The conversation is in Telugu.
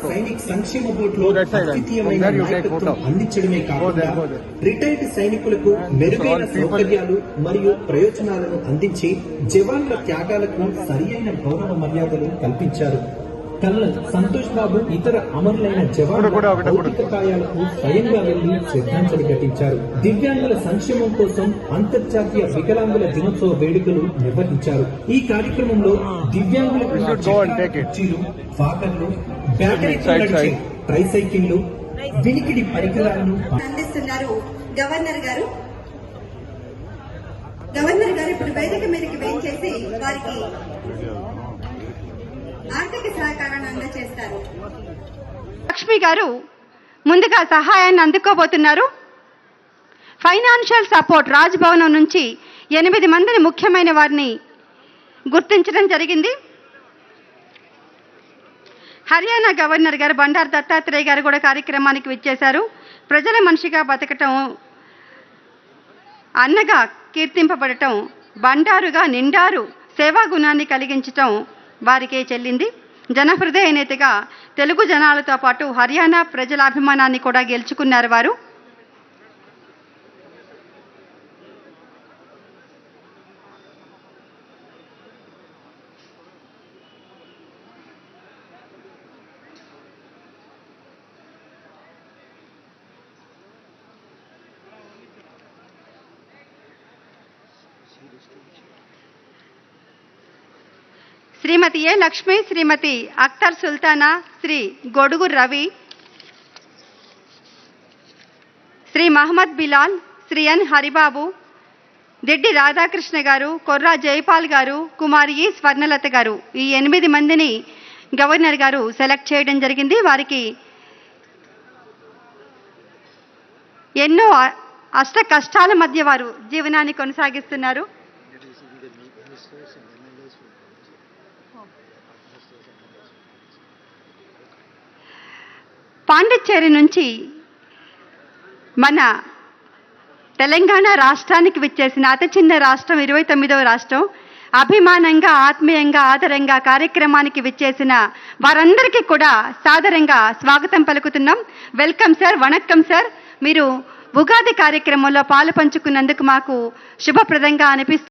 సైనిక్ సంక్షేమ బోర్డులో అద్వితీయమైన నాయకత్వం. అందించడమే కాకుండా. రిటైర్డ్ సైనికులకు మెరుగైన సౌకర్యాలు మరియు ప్రయోజనాలను అందించి జవాన్ల త్యాగాలకు సరియైన గౌరవ మర్యాదలు కల్పించారు కల్నల్ సంతోష్ బాబు ఇతర అమరులైన జవాన్ల. భౌతిక కాయాలకు స్వయంగా వెళ్ళి శ్రద్ధాంజలి ఘటించారు దివ్యాంగుల సంక్షేమం కోసం అంతర్జాతీయ వికలాంగుల దినోత్సవ వేడుకలు నిర్వహించారు ఈ కార్యక్రమంలో దివ్యాంగులకు. కుర్చీలు వాకర్లు side. ట్రైసైకిళ్ళు వినికిడి పరికరాలను అందిస్తున్నారు గవర్నర్ గారు గవర్నర్ గారు ఇప్పుడు వేదిక మీదకి వేయించేసి వారికి ఆర్థిక సహకారాన్ని అందజేస్తారు లక్ష్మి గారు ముందుగా సహాయాన్ని అందుకోబోతున్నారు. ఫైనాన్షియల్ సపోర్ట్ రాజ్భవనం నుంచి ఎనిమిది మందిని ముఖ్యమైన వారిని గుర్తించడం జరిగింది. హర్యానా గవర్నర్ గారు బండారు దత్తాత్రేయ గారు కూడా కార్యక్రమానికి విచ్చేశారు. ప్రజల మనిషిగా బతకటం అన్నగా కీర్తింపబడటం బండారుగా నిండారు సేవా గుణాన్ని కలిగించటం వారికే చెల్లింది. జనహృదయ నేతగా తెలుగు జనాలతో పాటు హర్యానా ప్రజల అభిమానాన్ని కూడా గెలుచుకున్నారు వారు. శ్రీమతి ఏ లక్ష్మి శ్రీమతి అఖ్తర్ సుల్తానా శ్రీ గొడుగు రవి శ్రీ మహమ్మద్ బిలాల్ శ్రీ ఎన్ హరిబాబు దిడ్డి రాధాకృష్ణ గారు కొర్రా జైపాల్ గారు కుమారి ఈ స్వర్ణలత గారు. ఈ ఎనిమిది మందిని గవర్నర్ గారు సెలెక్ట్ చేయడం జరిగింది. వారికి ఎన్నో అష్ట కష్టాల మధ్య వారు జీవనాన్ని కొనసాగిస్తున్నారు. పాండిచ్చేరి నుంచి మన తెలంగాణ రాష్ట్రానికి విచ్చేసిన అతి చిన్న రాష్ట్రం ఇరవై తొమ్మిదవ రాష్ట్రం అభిమానంగా ఆత్మీయంగా ఆదరంగా కార్యక్రమానికి విచ్చేసిన వారందరికీ కూడా సాదరంగా స్వాగతం పలుకుతున్నాం. వెల్కమ్ సార్ వణక్కం సార్. మీరు ఉగాది కార్యక్రమంలో పాలు పంచుకున్నందుకు మాకు శుభప్రదంగా అనిపిస్తుంది.